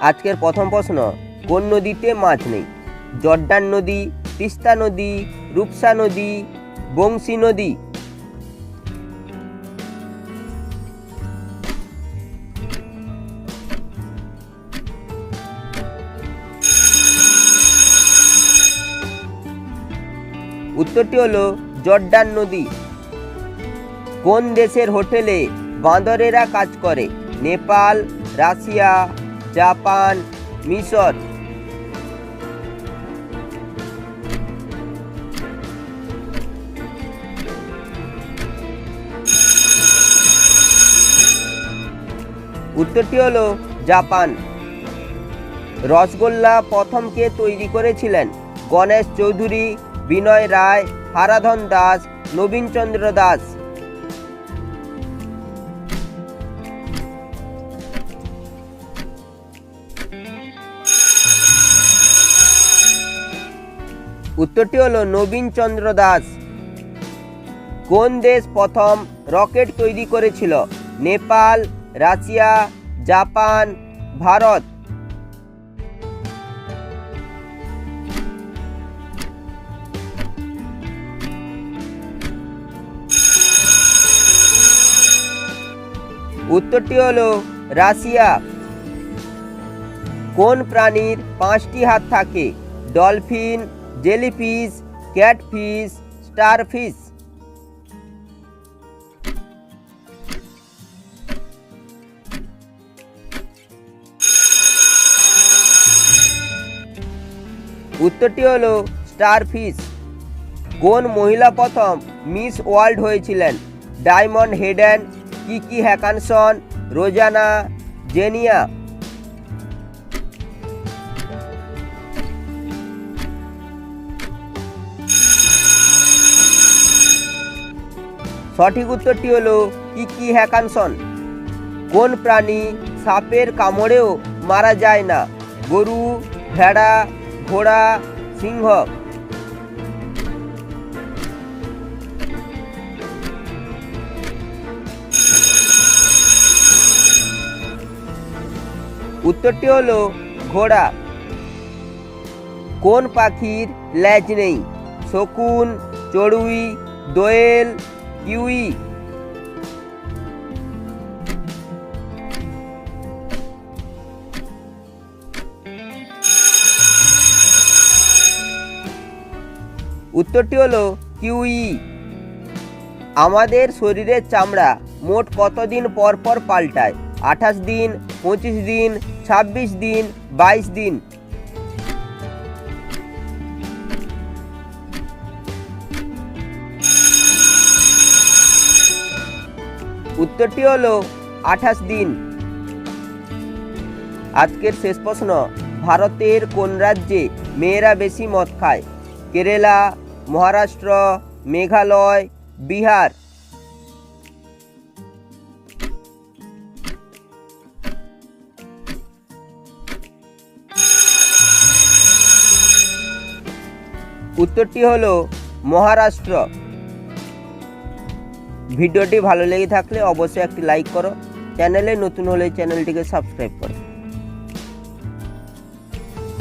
আজকের প্রথম প্রশ্ন, কোন নদীতে মাছ নেই? জর্ডান নদী, তিস্তা নদী, রূপসা নদী, বংশী নদী? উত্তরটি হলো জর্ডান নদী। কোন দেশের হোটেলে বাঁদরেরা কাজ করে? নেপাল, রাশিয়া জাপান, মিশর। উত্তরটি হলো জাপান। রসগোল্লা প্রথম কে তৈরি করেছিলেন গণেশ চৌধুরী, বিনয় রায়, হারাধন দাস, নবীনচন্দ্র দাস। উত্তরটি হলো নবীনচন্দ্র দাস। কোন দেশ প্রথম রকেট তৈরি করেছিল? Nepal, Russia, Japan, Bharat. উত্তরটি হলো রাশিয়া। কোন প্রাণীর পাঁচটি হাত থাকে? ডলফিন জেলিফিশ ক্যাটফিশ স্টারফিশ উত্তরটি হলো স্টারফিশ কোন মহিলা প্রথম মিস ওয়ার্ল্ড হয়েছিলেন? Diana Hayden, Kiki Hakansson Rosanna, Zenia. সঠিক উত্তরটি হলো কিকি হ্যাকানসন। কোন প্রাণী সাপের কামড়েও মারা যায় না? গরু, ভেড়া, ঘোড়া, সিংহ। উত্তরটি হলো ঘোড়া। কোন পাখির ল্যাজ নেই? শকুন, চড়ুই, দোয়েল কিউই উত্তরটি হলো কিউই আমাদের শরীরের চামড়া মোট কতদিন পর পর পাল্টায়? আঠাশ দিন, পঁচিশ দিন, ছাব্বিশ দিন, বাইশ দিন? উত্তরটি হলো আঠাশ দিন। আজকের শেষ প্রশ্ন, ভারতের কোন রাজ্যে মেয়েরা বেশি মদ খায়? কেরালা, মহারাষ্ট্র, মেঘালয়, বিহার। উত্তরটি হলো মহারাষ্ট্র। ভিডিওটি ভালো লেগে থাকলে অবশ্যই একটি লাইক করো। চ্যানেলে নতুন হলে চ্যানেলটিকে সাবস্ক্রাইব করো।